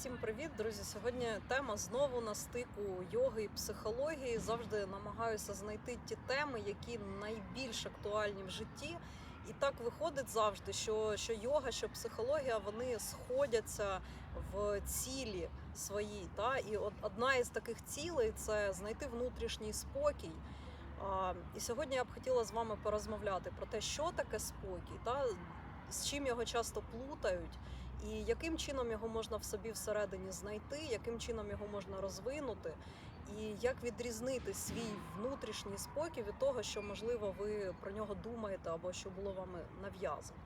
Всім привіт, друзі! Сьогодні тема знову на стику йоги і психології. Завжди намагаюся знайти ті теми, які найбільш актуальні в житті. І так виходить завжди, що, що йога, що психологія вони сходяться в цілі своїй. Та? І одна із таких цілей це знайти внутрішній спокій. А, І сьогодні я б хотіла з вами порозмовляти про те, що таке спокій, та з чим його часто плутають, і яким чином його можна в собі всередині знайти, яким чином його можна розвинути, і як відрізнити свій внутрішній спокій від того, що можливо ви про нього думаєте або що було вами нав'язано.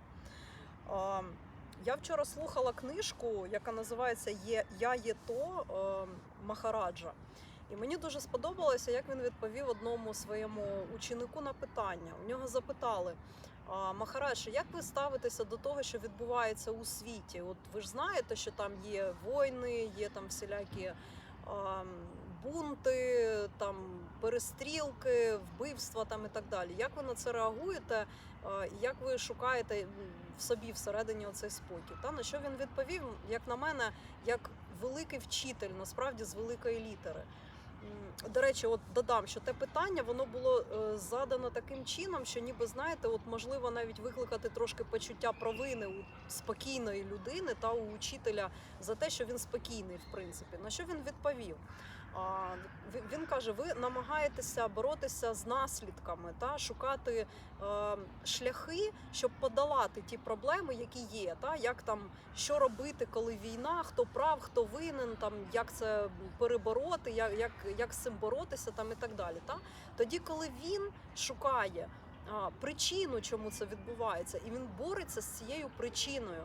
Я вчора слухала книжку, яка називається Я є то е, Махараджа. І мені дуже сподобалося, як він відповів одному своєму ученику на питання. У нього запитали: «А, Махарадж, як ви ставитеся до того, що відбувається у світі? От ви ж знаєте, що там є війни, є там всілякі бунти, там перестрілки, вбивства там і так далі. Як ви на це реагуєте? Як ви шукаєте в собі всередині оцей спокій? Та на що він відповів, як на мене, як великий вчитель, насправді з великої літери. До речі, от додам, що те питання воно було е, задано таким чином, що ніби знаєте, от можливо навіть викликати трошки почуття провини у спокійної людини та у учителя за те, що він спокійний, в принципі. На що він відповів? Він каже: ви намагаєтеся боротися з наслідками та шукати е, шляхи, щоб подолати ті проблеми, які є. Та як там що робити, коли війна, хто прав, хто винен, там як це перебороти, як, як, як з цим боротися, там і так далі. Та тоді, коли він шукає причину, чому це відбувається, і він бореться з цією причиною.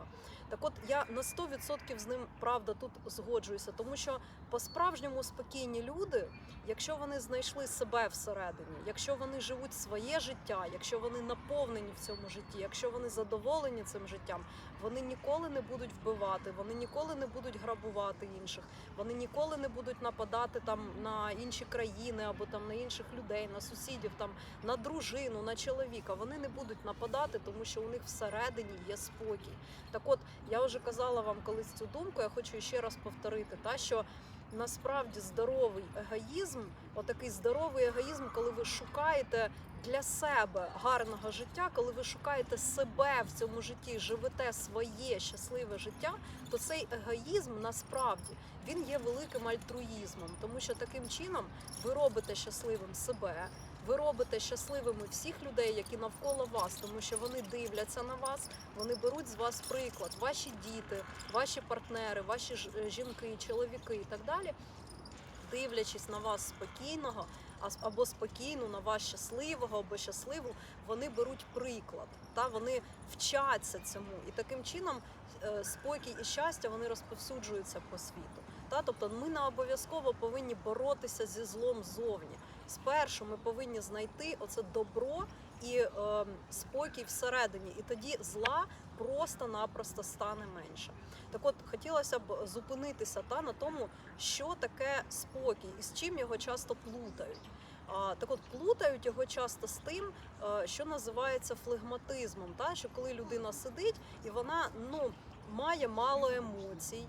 Так от я на 100% з ним правда тут згоджуюся, тому що по-справжньому спокійні люди, якщо вони знайшли себе всередині, якщо вони живуть своє життя, якщо вони наповнені в цьому житті, якщо вони задоволені цим життям, вони ніколи не будуть вбивати, вони ніколи не будуть грабувати інших, вони ніколи не будуть нападати там на інші країни або там на інших людей, на сусідів, там на дружину, на чоловіка. Вони не будуть нападати, тому що у них всередині є спокій. Так от я вже казала вам колись цю думку. Я хочу ще раз повторити, та що насправді здоровий егоїзм, отакий здоровий егоїзм, коли ви шукаєте для себе гарного життя, коли ви шукаєте себе в цьому житті, живете своє щасливе життя, то цей егоїзм насправді він є великим альтруїзмом, тому що таким чином ви робите щасливим себе. Ви робите щасливими всіх людей, які навколо вас, тому що вони дивляться на вас, вони беруть з вас приклад, ваші діти, ваші партнери, ваші е, жінки, чоловіки і так далі. Дивлячись на вас спокійного, або спокійну, на вас щасливого або щасливу, вони беруть приклад, та вони вчаться цьому, і таким чином е, спокій і щастя вони розповсюджуються по світу. Та тобто ми не обов'язково повинні боротися зі злом ззовні. Спершу ми повинні знайти оце добро і е, спокій всередині, і тоді зла просто-напросто стане менше. Так от хотілося б зупинитися та на тому, що таке спокій і з чим його часто плутають. Так от плутають його часто з тим, е, що називається флегматизмом. Та що коли людина сидить і вона ну має мало емоцій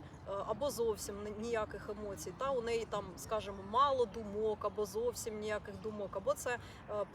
або зовсім ні- ніяких емоцій, та у неї там, скажімо, мало думок, або зовсім ніяких думок, або це е,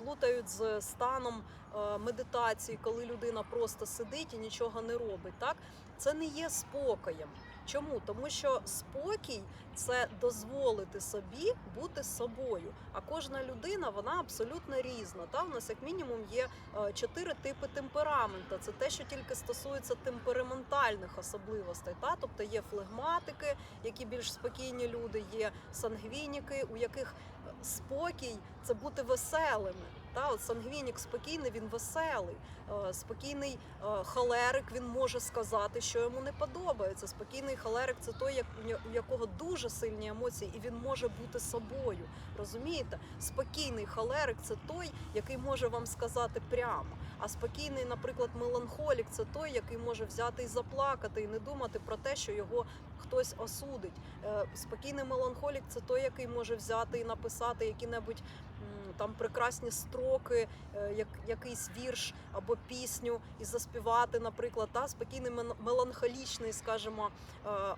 плутають з станом е, медитації, коли людина просто сидить і нічого не робить. Так це не є спокоєм. Чому? Тому що спокій це дозволити собі бути собою. А кожна людина вона абсолютно різна. Та у нас як мінімум є е, чотири типи темпераменту. Це те, що тільки стосується темпераментальних особливостей. Та тобто є флегматики, які більш спокійні люди, є сангвініки, у яких спокій це бути веселими. Та от сангвінік спокійний, він веселий. Е, Спокійний е, холерик він може сказати, що йому не подобається. Спокійний холерик це той, у якого дуже сильні емоції, і він може бути собою. Розумієте? Спокійний холерик це той, який може вам сказати прямо. А спокійний, наприклад, меланхолік це той, який може взяти і заплакати, і не думати про те, що його хтось осудить. Е, Спокійний меланхолік це той, який може взяти і написати які-небудь там прекрасні строки, е, як якийсь вірш або пісню, і заспівати, наприклад, та спокійний меланхолічний, скажімо, е, е,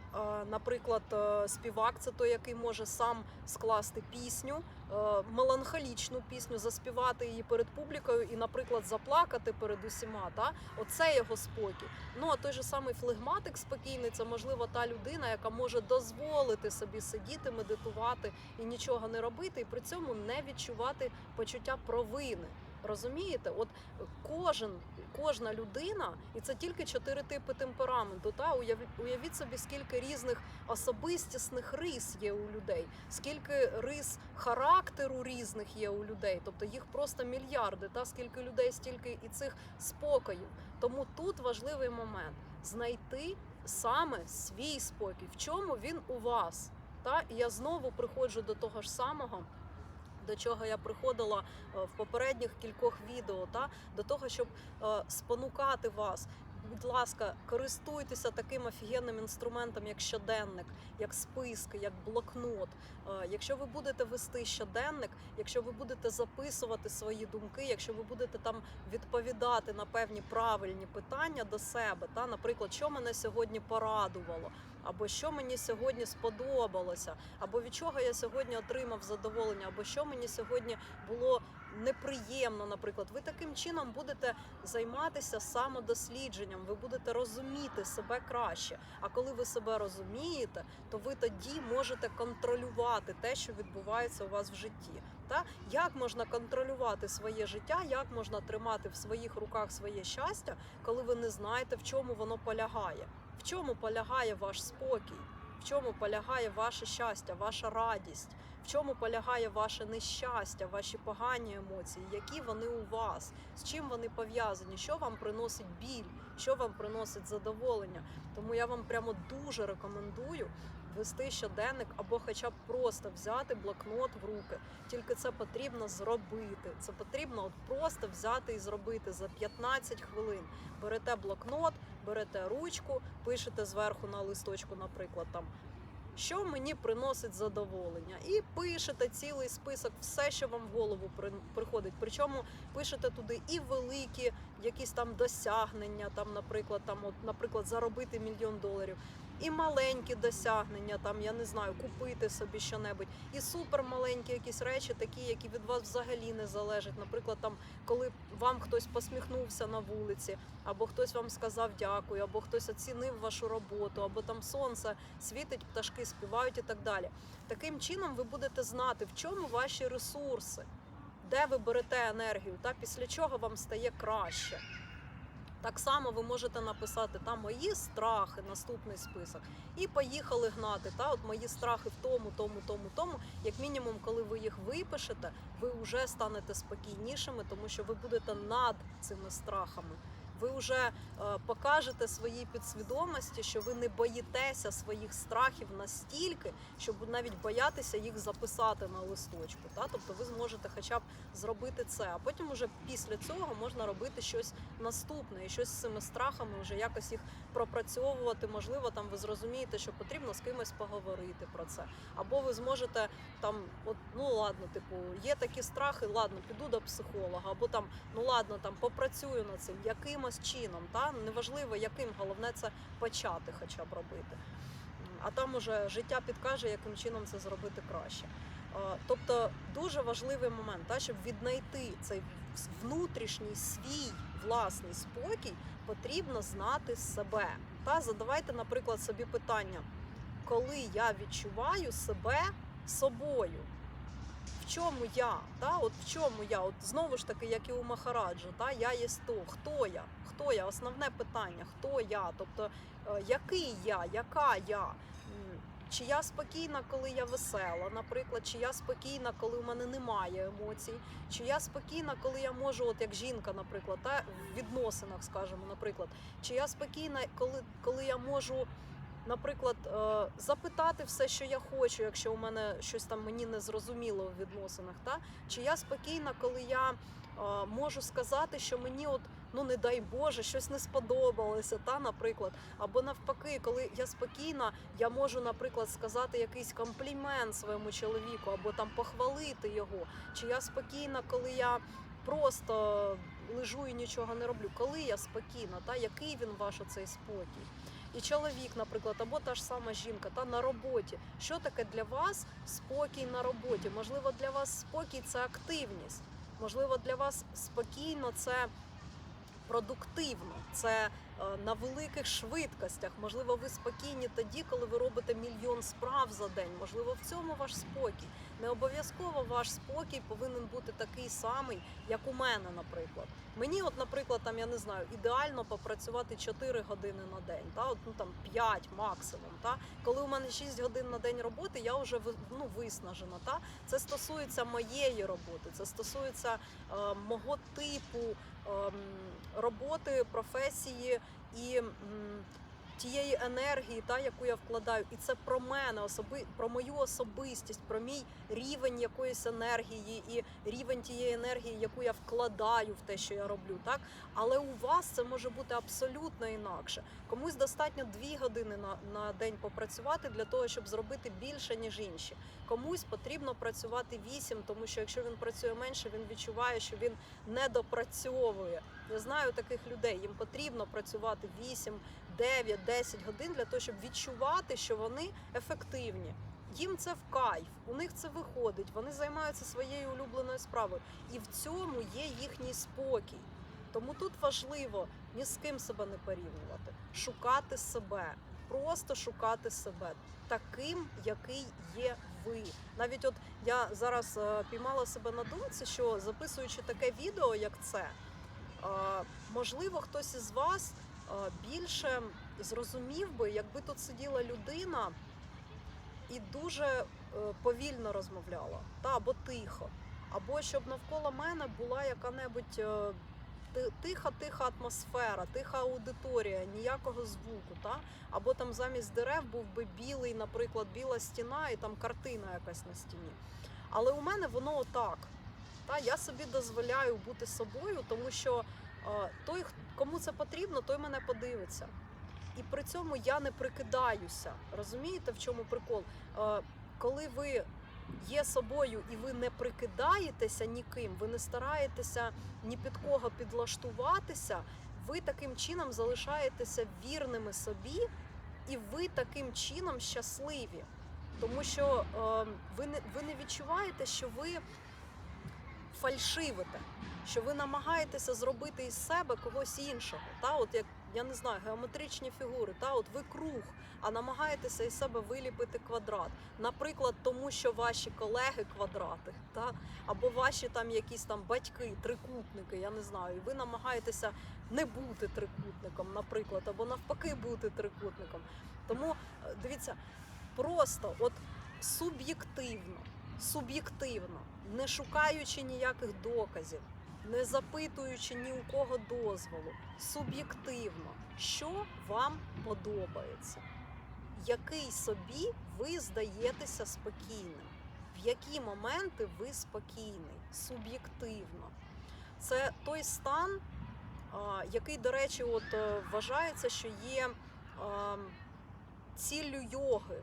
наприклад, співак це той, який може сам скласти пісню, меланхолічну пісню, заспівати її перед публікою і, наприклад, заплакати перед усіма. Та оце його спокій. Ну а той же самий флегматик спокійний, це можливо та людина, яка може дозволити собі сидіти, медитувати і нічого не робити, і при цьому не відчувати почуття провини. Розумієте, от кожен, кожна людина, і це тільки чотири типи темпераменту. Та уявіть, собі, скільки різних особистісних рис є у людей, скільки рис характеру різних є у людей. Тобто їх просто мільярди. Та скільки людей, стільки і цих спокоїв. Тому тут важливий момент знайти саме свій спокій, в чому він у вас. Та і я знову приходжу до того ж самого. До чого я приходила е, в попередніх кількох відео, та до того, щоб е, спонукати вас. Будь ласка, користуйтеся таким офігенним інструментом, як щоденник, як списки, як блокнот. Е, Якщо ви будете вести щоденник, якщо ви будете записувати свої думки, якщо ви будете там відповідати на певні правильні питання до себе, та наприклад, що мене сьогодні порадувало, або що мені сьогодні сподобалося, або від чого я сьогодні отримав задоволення, або що мені сьогодні було неприємно, наприклад, ви таким чином будете займатися самодослідженням, ви будете розуміти себе краще. А коли ви себе розумієте, то ви тоді можете контролювати те, що відбувається у вас в житті. Та як можна контролювати своє життя, як можна тримати в своїх руках своє щастя, коли ви не знаєте, в чому воно полягає? В чому полягає ваш спокій? Чому полягає ваше щастя, ваша радість? В чому полягає ваше нещастя, ваші погані емоції, які вони у вас, з чим вони пов'язані, що вам приносить біль, що вам приносить задоволення. Тому я вам прямо дуже рекомендую вести щоденник або хоча б просто взяти блокнот в руки. Тільки це потрібно зробити. Це потрібно от просто взяти і зробити за 15 хвилин. Берете блокнот, берете ручку, пишете зверху на листочку, наприклад, там. Що мені приносить задоволення, і пишете цілий список, все, що вам в голову приходить. Причому пишете туди і великі якісь там досягнення, там, наприклад, там, от, наприклад, заробити мільйон доларів, і маленькі досягнення, там я не знаю, купити собі щонебудь, і супермаленькі якісь речі, такі, які від вас взагалі не залежать. Наприклад, там, коли вам хтось посміхнувся на вулиці, або хтось вам сказав дякую, або хтось оцінив вашу роботу, або там сонце світить, пташки співають і так далі. Таким чином ви будете знати, в чому ваші ресурси, де ви берете енергію, та після чого вам стає краще. Так само ви можете написати там мої страхи, наступний список, і поїхали гнати. Та от мої страхи в тому, тому, тому, тому. Як мінімум, коли ви їх випишете, ви вже станете спокійнішими, тому що ви будете над цими страхами. Ви вже е, покажете своїй підсвідомості, що ви не боїтеся своїх страхів настільки, щоб навіть боятися їх записати на листочку. Та? Тобто ви зможете хоча б зробити це, а потім уже після цього можна робити щось наступне і щось з цими страхами вже якось їх пропрацьовувати. Можливо, там ви зрозумієте, що потрібно з кимось поговорити про це. Або ви зможете там, от ну ладно, типу, є такі страхи, ладно, піду до психолога, або там ну ладно, там попрацюю над цим якимось чином. Та неважливо яким, головне це почати, хоча б робити. А там уже життя підкаже, яким чином це зробити краще. Тобто дуже важливий момент, та, щоб віднайти цей внутрішній свій власний спокій, потрібно знати себе. Та задавайте, наприклад, собі питання, коли я відчуваю себе собою. В чому я? Та? От в чому я? От знову ж таки, як і у Махараджа, та? я є то. Хто я? Хто я? Основне питання, хто я? Тобто, е, який я, яка я? Чи я спокійна, коли я весела, наприклад, чи я спокійна, коли в мене немає емоцій, чи я спокійна, коли я можу, от як жінка, наприклад, та в відносинах, скажімо, наприклад, чи я спокійна, коли, коли я можу, наприклад, е, запитати все, що я хочу, якщо у мене щось там мені не зрозуміло в відносинах, та чи я спокійна, коли я е, можу сказати, що мені от ну не дай Боже, щось не сподобалося, та, наприклад. Або навпаки, коли я спокійна, я можу, наприклад, сказати якийсь комплімент своєму чоловіку, або там похвалити його. Чи я спокійна, коли я просто лежу і нічого не роблю. Коли я спокійна, та який він ваш оцей спокій? І чоловік, наприклад, або та ж сама жінка, та на роботі. Що таке для вас спокій на роботі? Можливо, для вас спокій це активність. Можливо, для вас спокійно це продуктивно, це е, на великих швидкостях. Можливо, ви спокійні тоді, коли ви робите мільйон справ за день. Можливо, в цьому ваш спокій. Не обов'язково ваш спокій повинен бути такий самий, як у мене, наприклад. Мені, от, наприклад, там я не знаю, ідеально попрацювати 4 години на день, та от ну там 5 максимум. Та коли у мене 6 годин на день роботи, я вже ну, виснажена. Та це стосується моєї роботи, це стосується е, мого типу ем, роботи, професії і тієї енергії, та яку я вкладаю, і це про мене, особи про мою особистість, про мій рівень якоїсь енергії і рівень тієї енергії, яку я вкладаю в те, що я роблю, так але у вас це може бути абсолютно інакше. Комусь достатньо дві години на, на день попрацювати для того, щоб зробити більше ніж інші. Комусь потрібно працювати вісім, тому що якщо він працює менше, він відчуває, що він не допрацьовує. Я знаю таких людей. Їм потрібно працювати 8, 9, 10 годин для того, щоб відчувати, що вони ефективні. Їм це в кайф, у них це виходить. Вони займаються своєю улюбленою справою, і в цьому є їхній спокій. Тому тут важливо ні з ким себе не порівнювати, шукати себе, просто шукати себе таким, який є ви. Навіть от я зараз е, піймала себе на думці, що записуючи таке відео, як це, е, можливо, хтось із вас більше зрозумів би, якби тут сиділа людина і дуже е, повільно розмовляла, та або тихо, або щоб навколо мене була яка-небудь е, тиха-тиха атмосфера, тиха аудиторія, ніякого звуку, та або там замість дерев був би білий, наприклад, біла стіна і там картина якась на стіні. Але у мене воно отак. Та я собі дозволяю бути собою, тому що е, той, кому це потрібно, той мене подивиться. І при цьому я не прикидаюся. Розумієте, в чому прикол? Коли ви є собою і ви не прикидаєтеся ніким, ви не стараєтеся ні під кого підлаштуватися, ви таким чином залишаєтеся вірними собі, і ви таким чином щасливі. Тому що е, ви, не, ви не відчуваєте, що ви фальшивите, що ви намагаєтеся зробити із себе когось іншого. Та, от як я не знаю, геометричні фігури, та от ви круг, а намагаєтеся із себе виліпити квадрат. Наприклад, тому що ваші колеги квадрати, та або ваші там якісь там батьки, трикутники, я не знаю, і ви намагаєтеся не бути трикутником, наприклад, або навпаки бути трикутником. Тому е, дивіться, просто от суб'єктивно, суб'єктивно, не шукаючи ніяких доказів, не запитуючи ні у кого дозволу, суб'єктивно, що вам подобається, який собі ви здаєтеся спокійним, в які моменти ви спокійний, суб'єктивно. Це той стан, який, до речі, от е, вважається, що є ціллю йоги.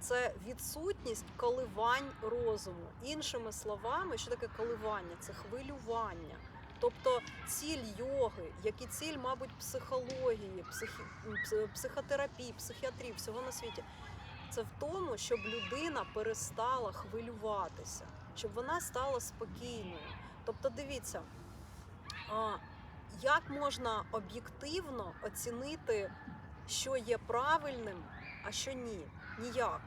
Це відсутність коливань розуму. Іншими словами, що таке коливання? Це хвилювання. Тобто ціль йоги, як і ціль, мабуть, психології, психі... психотерапії, психіатрії, всього на світі, це в тому, щоб людина перестала хвилюватися, щоб вона стала спокійною. Тобто, дивіться, як можна об'єктивно оцінити, що є правильним, а що ні? Ніяк.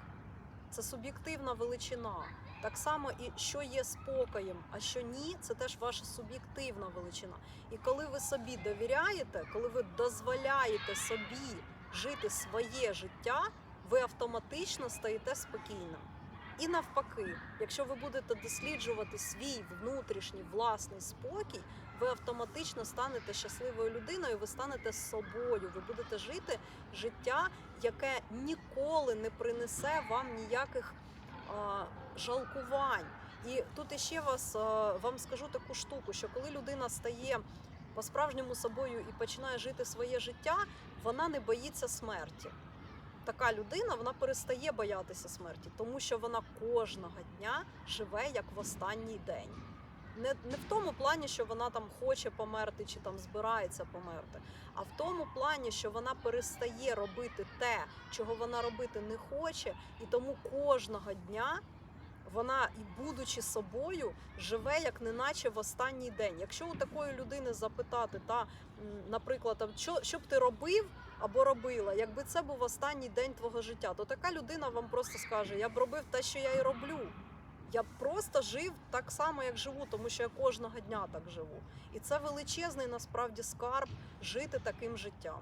Це суб'єктивна величина. Так само і що є спокоєм, а що ні, це теж ваша суб'єктивна величина. І коли ви собі довіряєте, коли ви дозволяєте собі жити своє життя, ви автоматично стаєте спокійним. І навпаки, якщо ви будете досліджувати свій внутрішній власний спокій, ви автоматично станете щасливою людиною, ви станете собою, ви будете жити життя, яке ніколи не принесе вам ніяких а, жалкувань. І тут іще вас а, вам скажу таку штуку, що коли людина стає по-справжньому собою і починає жити своє життя, вона не боїться смерті. Така людина вона перестає боятися смерті, тому що вона кожного дня живе як в останній день. Не, не в тому плані, що вона там хоче померти чи там збирається померти, а в тому плані, що вона перестає робити те, чого вона робити не хоче, і тому кожного дня вона, і будучи собою, живе як неначе в останній день. Якщо у такої людини запитати, та наприклад, там, що, що б ти робив або робила, якби це був останній день твого життя, то така людина вам просто скаже: Я б робив те, що я і роблю. Я просто жив так само, як живу, тому що я кожного дня так живу. І це величезний насправді скарб жити таким життям.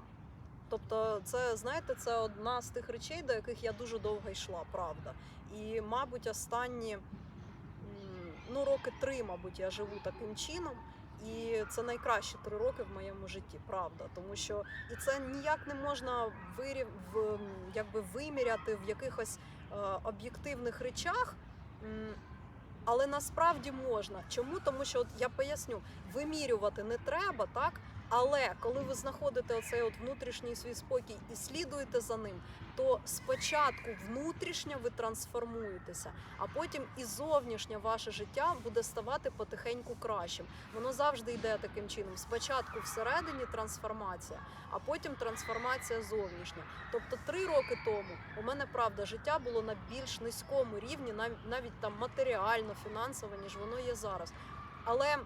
Тобто, це знаєте, це одна з тих речей, до яких я дуже довго йшла, правда. І, мабуть, останні ну, роки три, мабуть, я живу таким чином. І це найкращі три роки в моєму житті, правда. Тому що і це ніяк не можна вирів, якби виміряти в якихось е, об'єктивних речах. Але насправді можна. Чому? Тому що от я поясню, вимірювати не треба, так? Але коли ви знаходите оцей от внутрішній свій спокій і слідуєте за ним, то спочатку внутрішньо ви трансформуєтеся, а потім і зовнішнє ваше життя буде ставати потихеньку кращим. Воно завжди йде таким чином. Спочатку всередині трансформація, а потім трансформація зовнішня. Тобто три роки тому у мене правда життя було на більш низькому рівні, нав- навіть там матеріально, фінансово, ніж воно є зараз. Але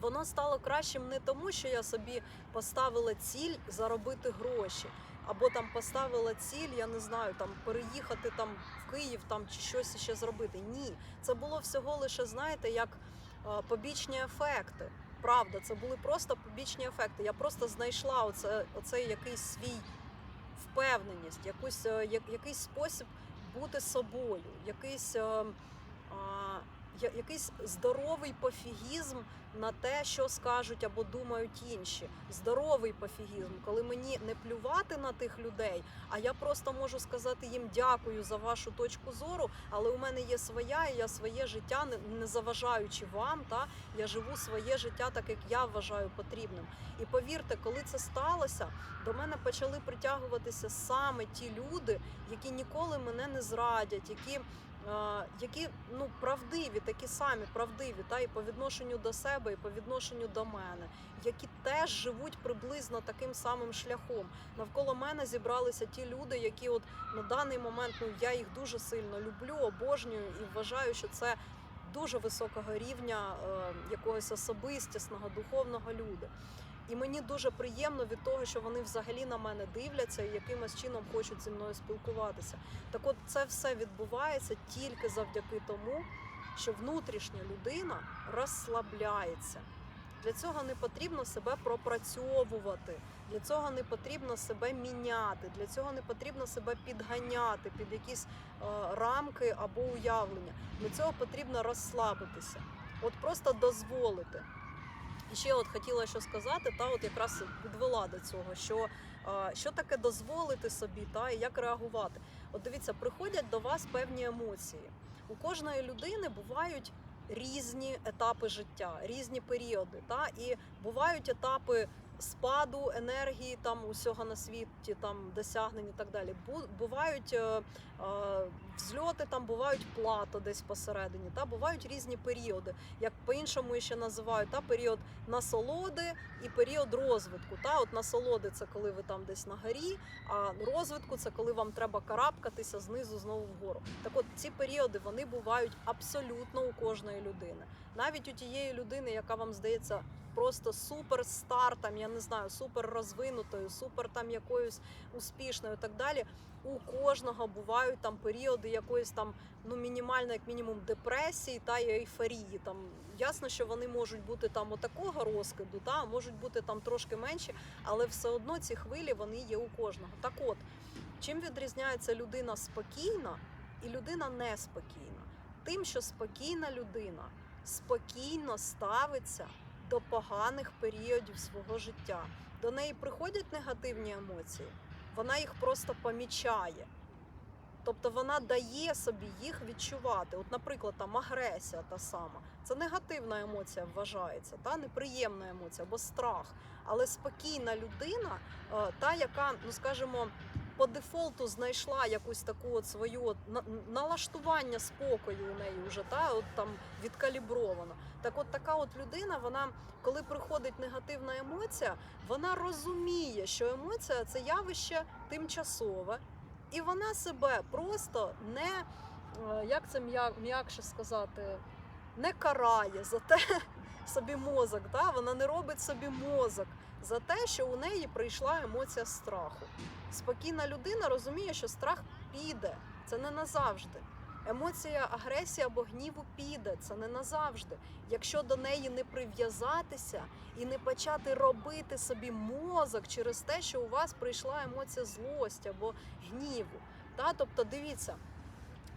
воно стало кращим не тому, що я собі поставила ціль заробити гроші, або там поставила ціль, я не знаю, там переїхати там в Київ там чи щось ще зробити. Ні, це було всього лише, знаєте, як е, побічні ефекти. Правда, це були просто побічні ефекти. Я просто знайшла оце, оцей якийсь свій впевненість, якусь, е, я- якийсь спосіб бути собою, якийсь, е, я- якийсь здоровий пофігізм на те, що скажуть або думають інші. Здоровий пофігізм, коли мені не плювати на тих людей, а я просто можу сказати їм дякую за вашу точку зору, але у мене є своя, і я своє життя, не- заважаючи вам, та я живу своє життя так, як я вважаю потрібним. І повірте, коли це сталося, до мене почали притягуватися саме ті люди, які ніколи мене не зрадять, які, які ну правдиві, такі самі правдиві, та і по відношенню до себе, і по відношенню до мене, які теж живуть приблизно таким самим шляхом. Навколо мене зібралися ті люди, які от на даний момент ну я їх дуже сильно люблю, обожнюю і вважаю, що це. Дуже високого рівня е, якогось особистісного, духовного люди. І мені дуже приємно від того, що вони взагалі на мене дивляться і якимось чином хочуть зі мною спілкуватися. Так от це все відбувається тільки завдяки тому, що внутрішня людина розслабляється. Для цього не потрібно себе пропрацьовувати, для цього не потрібно себе міняти, для цього не потрібно себе підганяти під якісь е, рамки або уявлення. Для цього потрібно розслабитися, от просто дозволити. І ще от хотіла що сказати, та от якраз підвела до цього, що е, що таке дозволити собі, та і як реагувати. От дивіться, приходять до вас певні емоції. У кожної людини бувають різні етапи життя, різні періоди. Та і бувають етапи спаду енергії, там усього на світі, там досягнень і так далі. Бувають е, е, взльоти, там бувають плато десь посередині. Та бувають різні періоди, як по-іншому ще називають та період насолоди і період розвитку. Та от насолоди це коли ви там десь на горі, а розвитку це коли вам треба карабкатися знизу знову вгору. Так от ці періоди вони бувають абсолютно у кожної людини. Навіть у тієї людини, яка вам здається просто суперстар, там я не знаю, супер розвинутою, супер там якоюсь успішною, і так далі. У кожного бувають там періоди якоїсь там ну мінімально, як мінімум, депресії та й ейфорії. Там ясно, що вони можуть бути там отакого розкиду, та можуть бути там трошки менші, але все одно ці хвилі вони є у кожного. Так от, чим відрізняється людина спокійна і людина неспокійна? Тим, що спокійна людина спокійно ставиться до поганих періодів свого життя. До неї приходять негативні емоції, вона їх просто помічає. Тобто вона дає собі їх відчувати. От, наприклад, там агресія та сама. Це негативна емоція вважається, та неприємна емоція або страх. Але спокійна людина, е, та яка, ну скажімо, по дефолту знайшла якусь таку от свою от на- налаштування спокою у неї вже та от там відкалібровано. Так, от така от людина, вона коли приходить негативна емоція, вона розуміє, що емоція це явище тимчасове, і вона себе просто не е, як це м'я- м'якше сказати, не карає за те собі мозок. Да? Вона не робить собі мозок за те, що у неї прийшла емоція страху. Спокійна людина розуміє, що страх піде, це не назавжди. Емоція агресії або гніву піде, це не назавжди. Якщо до неї не прив'язатися і не почати робити собі мозок через те, що у вас прийшла емоція злості або гніву. Та? Тобто, дивіться,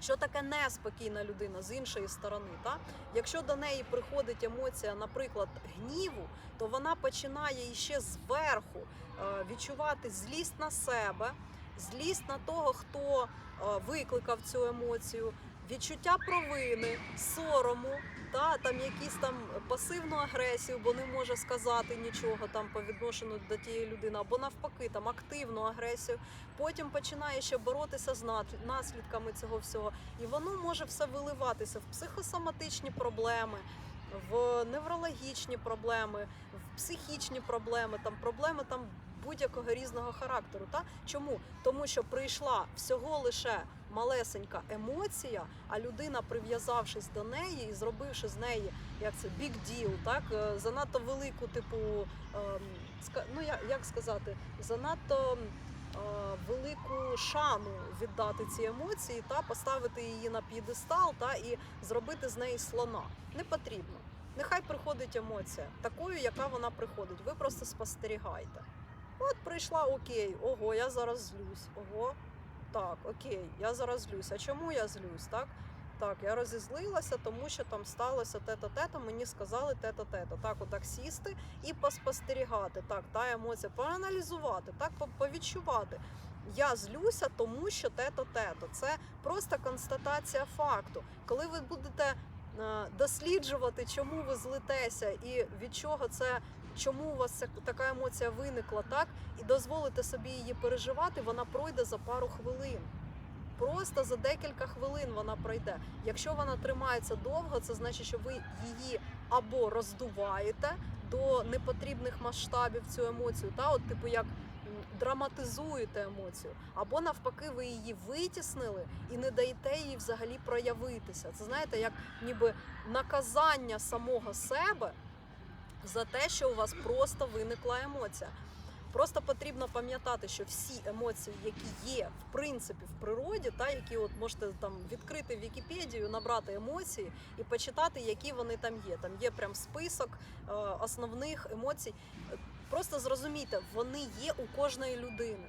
що таке неспокійна людина з іншої сторони. Та? Якщо до неї приходить емоція, наприклад, гніву, то вона починає іще зверху е, відчувати злість на себе, злість на того, хто е, викликав цю емоцію, відчуття провини, сорому, та там якісь там пасивну агресію, бо не може сказати нічого там по відношенню до тієї людини, або навпаки, там активну агресію. Потім починає ще боротися з наслідками цього всього, і воно може все виливатися в психосоматичні проблеми. В неврологічні проблеми, в психічні проблеми, там проблеми там будь-якого різного характеру. Та чому? Тому що прийшла всього лише малесенька емоція, а людина, прив'язавшись до неї і зробивши з неї як це big deal, так е, занадто велику, типу, ем, ну як сказати, занадто е, велику шану віддати ці емоції та поставити її на п'єдестал та і зробити з неї слона. Не потрібно. Нехай приходить емоція такою, яка вона приходить. Ви просто спостерігайте. От прийшла окей, ого, я зараз злюсь. Ого, так, окей, я зараз злюсь. А чому я злюсь? Так, так, я розізлилася, тому що там сталося те-то, те-то, мені сказали те-то, те-то. Так, отак сісти і поспостерігати. Так, та емоція, проаналізувати, так, повідчувати. Я злюся, тому що те-то, те-то. Це просто констатація факту. Коли ви будете е, досліджувати, чому ви злитеся і від чого це, чому у вас така емоція виникла, так і дозволите собі її переживати, вона пройде за пару хвилин. Просто за декілька хвилин вона пройде. Якщо вона тримається довго, це значить, що ви її або роздуваєте до непотрібних масштабів цю емоцію, та от типу як драматизуєте емоцію, або навпаки, ви її витіснили і не даєте їй взагалі проявитися. Це знаєте, як ніби наказання самого себе за те, що у вас просто виникла емоція. Просто потрібно пам'ятати, що всі емоції, які є в принципі в природі, та які от можете там відкрити Вікіпедію, набрати емоції і почитати, які вони там є. Там є прям список е, основних емоцій. Просто зрозумійте, вони є у кожної людини.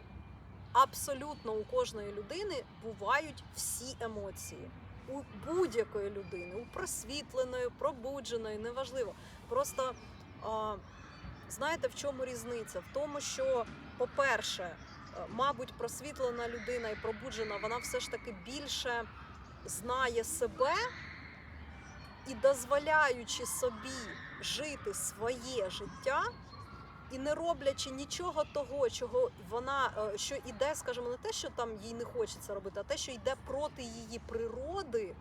Абсолютно у кожної людини бувають всі емоції. У будь-якої людини, у просвітленої, пробудженої, неважливо. Просто знаєте, в чому різниця? В тому, що, по-перше, е, мабуть, просвітлена людина і пробуджена, вона все ж таки більше знає себе і дозволяючи собі жити своє життя. І не роблячи нічого того, чого вона е, що іде, скажімо, не те, що там їй не хочеться робити, а те, що йде проти її природи,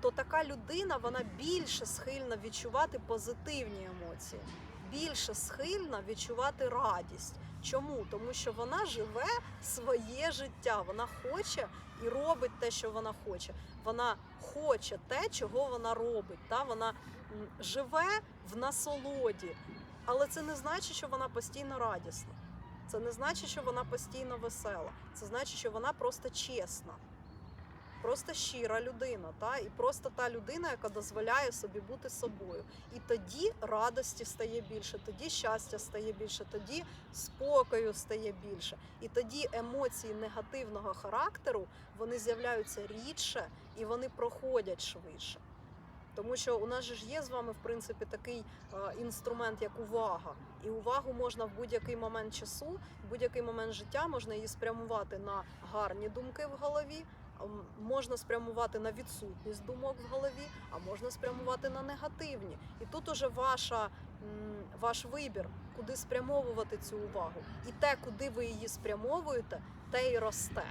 то така людина вона більше схильна відчувати позитивні емоції, більше схильна відчувати радість. Чому? Тому що вона живе своє життя, вона хоче і робить те, що вона хоче. Вона хоче те, чого вона робить. Та? Вона живе в насолоді. Але це не значить, що вона постійно радісна. Це не значить, що вона постійно весела. Це значить, що вона просто чесна, просто щира людина, та? і просто та людина, яка дозволяє собі бути собою. І тоді радості стає більше, тоді щастя стає більше, тоді спокою стає більше. І тоді емоції негативного характеру вони з'являються рідше і вони проходять швидше. Тому що у нас ж є з вами, в принципі, такий е, інструмент, як увага. І увагу можна в будь-який момент часу, в будь-який момент життя можна її спрямувати на гарні думки в голові, можна спрямувати на відсутність думок в голові, а можна спрямувати на негативні. І тут уже ваша, ваш вибір, куди спрямовувати цю увагу. І те, куди ви її спрямовуєте, те й росте.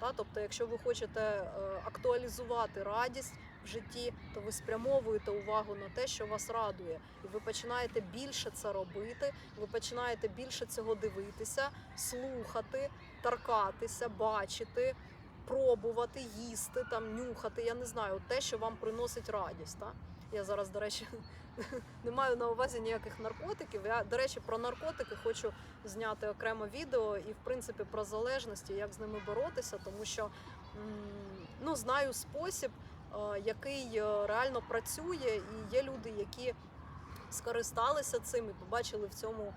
Та? Тобто, якщо ви хочете е, актуалізувати радість в житті, то ви спрямовуєте увагу на те, що вас радує, і ви починаєте більше це робити. Ви починаєте більше цього дивитися, слухати, торкатися, бачити, пробувати, їсти, там нюхати. Я не знаю, те, що вам приносить радість. Та? Я зараз, до речі, не маю на увазі ніяких наркотиків. Я, до речі, про наркотики хочу зняти окремо відео і, в принципі, про залежності, як з ними боротися, тому що ну, знаю спосіб, е, який е, реально працює, і є люди, які скористалися цим і побачили в цьому е,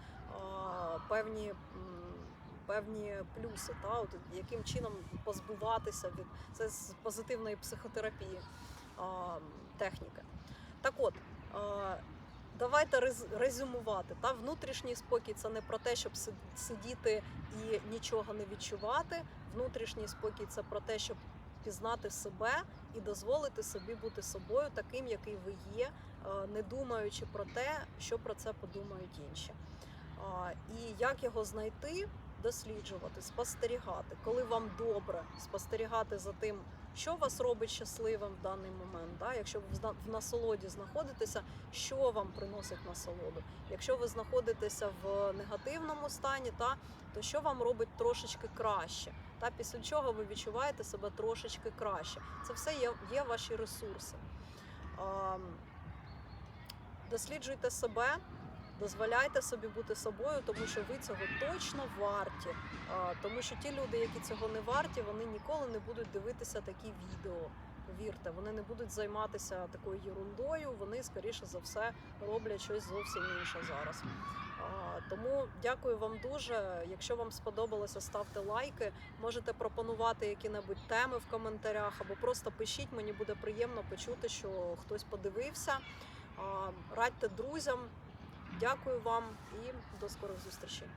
певні. Певні плюси, та от яким чином позбуватися від це з позитивної психотерапії техніки. Так от, давайте рез- резюмувати. Та внутрішній спокій це не про те, щоб сидіти і нічого не відчувати. Внутрішній спокій це про те, щоб пізнати себе і дозволити собі бути собою, таким, який ви є, не думаючи про те, що про це подумають інші. І як його знайти, досліджувати, спостерігати, коли вам добре спостерігати за тим, що вас робить щасливим в даний момент. Да? Якщо ви в насолоді знаходитеся, що вам приносить насолоду. Якщо ви знаходитеся в негативному стані, та, то що вам робить трошечки краще? Та після чого ви відчуваєте себе трошечки краще. Це все є, є ваші ресурси. Досліджуйте себе, дозволяйте собі бути собою, тому що ви цього точно варті. Тому що ті люди, які цього не варті, вони ніколи не будуть дивитися такі відео. Повірте, вони не будуть займатися такою ерундою, вони скоріше за все роблять щось зовсім інше зараз. Тому дякую вам дуже. Якщо вам сподобалося, ставте лайки. Можете пропонувати які-небудь теми в коментарях або просто пишіть. Мені буде приємно почути, що хтось подивився. Радьте друзям. Дякую вам і до скорих зустрічей.